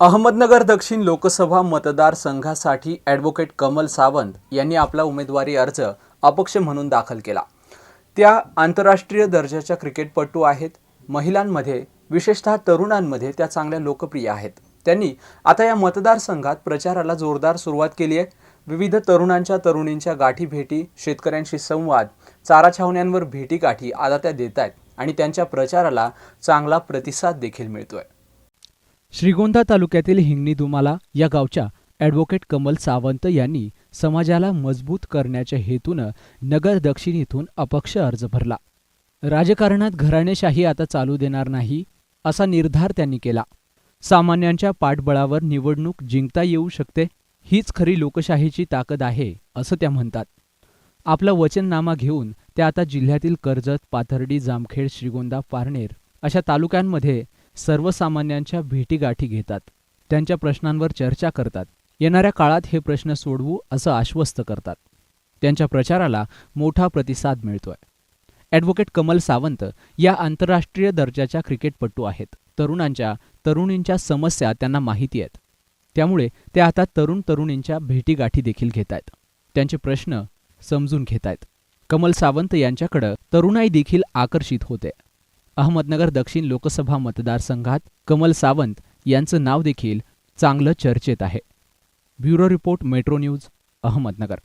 अहमदनगर दक्षिण लोकसभा मतदारसंघासाठी ॲडव्होकेट कमल सावंत यांनी आपला उमेदवारी अर्ज अपक्ष म्हणून दाखल केला. त्या आंतरराष्ट्रीय दर्जाच्या क्रिकेटपटू आहेत. महिलांमध्ये विशेषतः तरुणांमध्ये त्या चांगल्या लोकप्रिय आहेत. त्यांनी आता या मतदारसंघात प्रचाराला जोरदार सुरुवात केली आहे. विविध तरुणांच्या तरुणींच्या गाठी भेटी शेतकऱ्यांशी संवाद चारा छावण्यांवर भेटी गाठी आता त्या देत आहेत आणि त्यांच्या प्रचाराला चांगला प्रतिसाद देखील मिळतोय. श्रीगोंदा तालुक्यातील हिंगणी दुमाला या गावच्या ॲडव्होकेट कमल सावंत यांनी समाजाला मजबूत करण्याच्या हेतूनं नगर दक्षिण इथून अपक्ष अर्ज भरला. राजकारणात घराणेशाही आता चालू देणार नाही असा निर्धार त्यांनी केला. सामान्यांच्या पाठबळावर निवडणूक जिंकता येऊ शकते हीच खरी लोकशाहीची ताकद आहे असं त्या म्हणतात. आपला वचननामा घेऊन त्या आता जिल्ह्यातील कर्जत पाथर्डी जामखेड श्रीगोंदा पारनेर अशा तालुक्यांमध्ये सर्वसामान्यांच्या भेटीगाठी घेतात. त्यांच्या प्रश्नांवर चर्चा करतात. येणाऱ्या काळात हे प्रश्न सोडवू असं आश्वस्त करतात. त्यांच्या प्रचाराला मोठा प्रतिसाद मिळतोय. ॲडव्होकेट कमल सावंत या आंतरराष्ट्रीय दर्जाच्या क्रिकेटपटू आहेत. तरुणांच्या तरुणींच्या समस्या त्यांना माहिती आहेत. त्यामुळे ते आता तरुण तरुणींच्या भेटीगाठी देखील घेत आहेत. त्यांचे प्रश्न समजून घेत आहेत. कमल सावंत यांच्याकडं तरुणाई देखील आकर्षित होते. अहमदनगर दक्षिण लोकसभा मतदारसंघात कमल सावंत यांचं नाव देखील चांगलं चर्चेत आहे. Bureau report Metro News Ahmednagar.